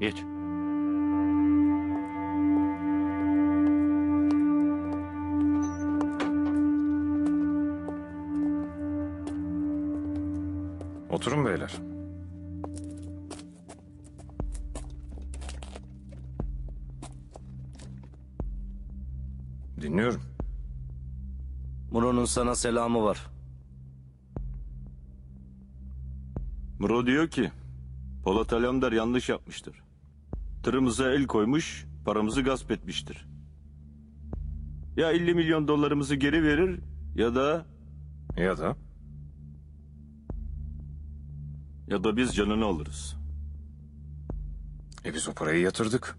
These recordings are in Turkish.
Geç. Oturun beyler. Dinliyorum. Muro'nun sana selamı var. Muro diyor ki Polat Alemdar yanlış yapmıştır. Tırımıza el koymuş, paramızı gasp etmiştir. Ya 50 milyon dolarımızı geri verir ya da Ya da ya da biz canını alırız. e biz o parayı yatırdık.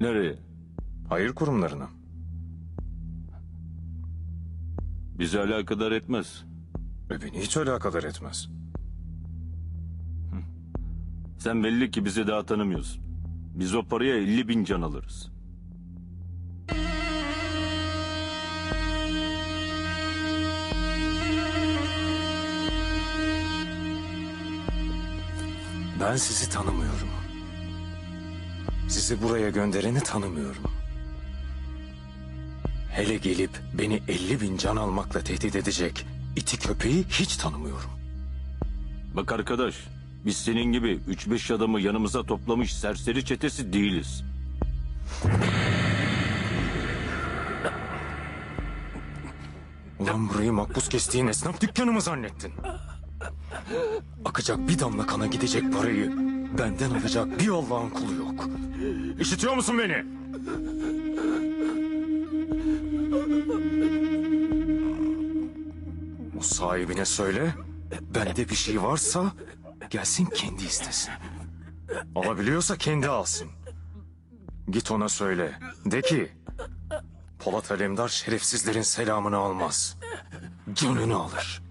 Nereye? Hayır kurumlarına. Bizi alakadar etmez. Ve beni hiç alakadar etmez. Sen belli ki bizi daha tanımıyorsun. Biz o paraya 50 bin can alırız. Ben sizi tanımıyorum. Sizi buraya göndereni tanımıyorum. Hele gelip beni 50 bin can almakla tehdit edecek iti köpeği hiç tanımıyorum. Bak arkadaş, biz senin gibi 3-5 adamı yanımıza toplamış serseri çetesi değiliz. Ulan burayı makbuz kestiğin esnaf dükkanı mı zannettin? Akacak bir damla kana gidecek parayı benden alacak bir Allah'ın kulu yok. İşitiyor musun beni? O sahibine söyle, bende bir şey varsa gelsin kendi istesin. Alabiliyorsa kendi alsın. Git ona söyle, de ki Polat Alemdar şerefsizlerin selamını almaz. Canını alır.